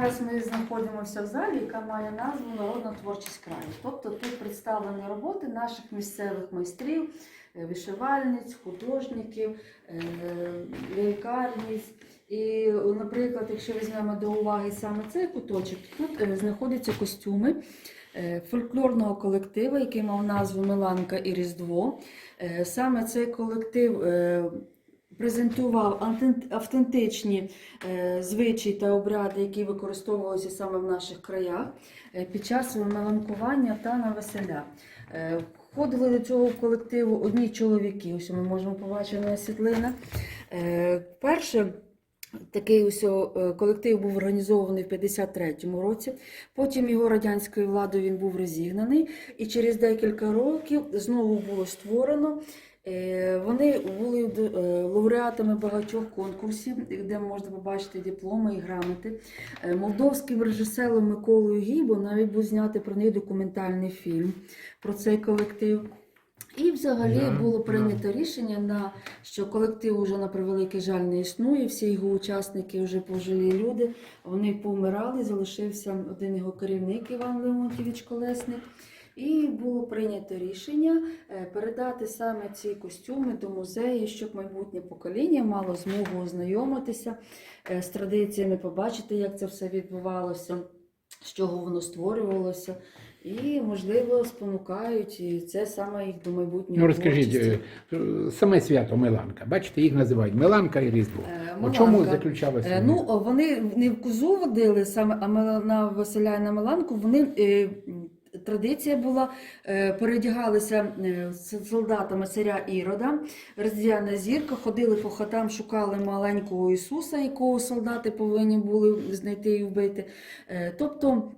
Зараз ми знаходимося в залі, яка має назву Народна творчість краю. Тобто тут представлені роботи наших місцевих майстрів, е, вишивальниць, художників, е, лялькарниць. І, наприклад, якщо візьмемо до уваги саме цей куточок, тут е, знаходяться костюми фольклорного колективу, який мав назву Миланка і Різдво. Саме цей колектив презентував автентичні е, звичаї та обряди, які використовувалися саме в наших краях е, під час меланкування та на веселя. Е, Входили до цього колективу одні чоловіки, ось ми можемо побачити на світлинах. Перше Такий ось колектив був організований в 53-му році. Потім його радянською владою він був розігнаний, і через декілька років знову було створено. Е, Вони були е, лауреатами багатьох конкурсів, де можна побачити дипломи і грамоти. Е, Молдовським режисером Миколою Гібо навіть був знятий про них документальний фільм про цей колектив. І взагалі Да, було прийнято рішення на що колектив уже на превеликий жаль не існує. Всі його учасники вже пожилі люди. Вони повмирали. Залишився один його керівник Іван Леонтьєвич Колесник. І було прийнято рішення е, передати саме ці костюми до музею, щоб майбутнє покоління мало змогу ознайомитися е, з традиціями, побачити, як це все відбувалося, з чого воно створювалося. І, можливо, спонукають і це саме їх до майбутнього. Ну розкажіть, творчості. е, е, саме свято Миланка. Бачите, їх називають Миланка і Різдво. Е, У чому заключалося? Е, Ну, вони не в козу водили саме, а на Василя і на Миланку. Вони е, традиція була, е, передягалися е, солдатами царя Ірода, роздіяна зірка, ходили по хатам, шукали маленького Ісуса, якого солдати повинні були знайти і вбити. Е, Тобто.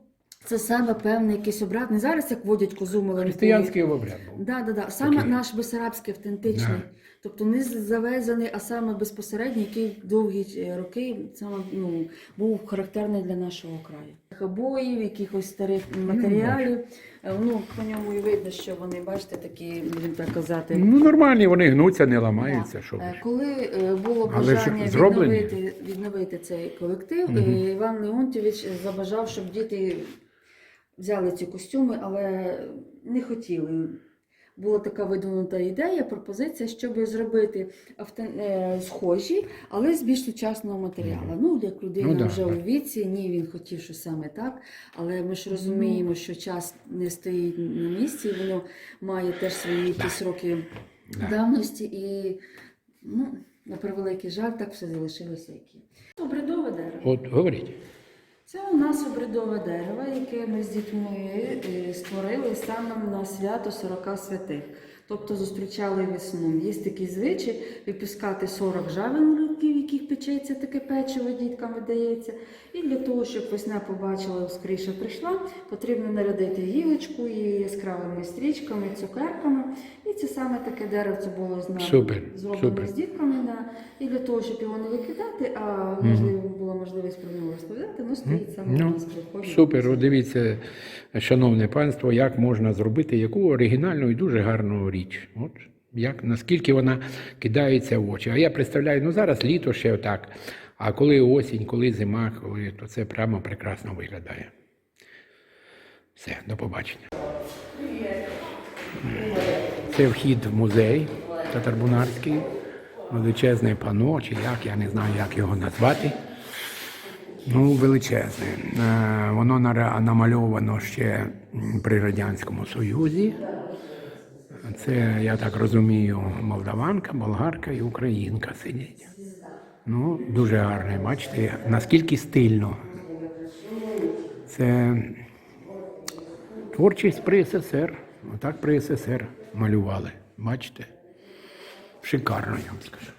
Це саме певний якийсь обряд. Не зараз як водять козу Миланку. Християнський обряд був. Да, да, да. Саме Такий. наш бесарабський автентичний. Да. Тобто не завезений, а саме безпосередньо, який довгі е, роки саме, ну, був характерний для нашого краю. Обоїв, якихось старих матеріалів. Е, Ну, по ньому і видно, що вони, бачите, такі, будемо так казати. Ну нормальні, вони гнуться, не ламаються. Що ви Е, ж. Коли е, було Але ж бажання зроблені. відновити, відновити цей колектив, Мгм. е, Іван Леонтьович забажав, щоб діти взяли ці костюми, але не хотіли. Була така видвинута ідея, пропозиція, щоб зробити авто, е, схожі, але з більш сучасного матеріалу. Мгм. Ну, як людина Ну, да, вже так. у віці, ні, він хотів, що саме так. Але ми ж розуміємо, що час не стоїть на місці, воно має теж свої якісь роки Да. давності і ну, на превеликий жаль, так все залишилося як є. Обрядове дерево. От говоріть. Це у нас обрядове дерево, яке ми з дітьми е, створили саме на свято 40 святих. Тобто зустрічали весну. Є такий звичай випускати 40 жавеликів, яких печеться таке печиво, діткам видається. І для того, щоб весна побачила, скоріше прийшла, потрібно нарядити гілочку і яскравими стрічками, цукерками. І це саме таке деревце було з нами Супер, зроблено супер. з дітками. Да. І для того, щоб його не викидати, а можливо була можливість про нього розповідати, ну стоїть саме у Ну, нас при. Супер, дивіться, шановне панство, як можна зробити яку оригінальну і дуже гарну річ. От як наскільки вона кидається в очі. А я представляю, ну зараз літо ще отак. А коли осінь, коли зима, коли то це прямо прекрасно виглядає. Все, до побачення. Це вхід в музей татарбунарський, величезне пано, чи як, я не знаю, як його назвати. Ну, величезне. Е, Воно намальовано ще при Радянському Союзі. Це, я так розумію, молдаванка, болгарка і українка сидять. Ну, дуже гарне, бачите, наскільки стильно. Це творчість при СССР. Отак при СССР малювали. Бачите? Шикарно, я вам скажу.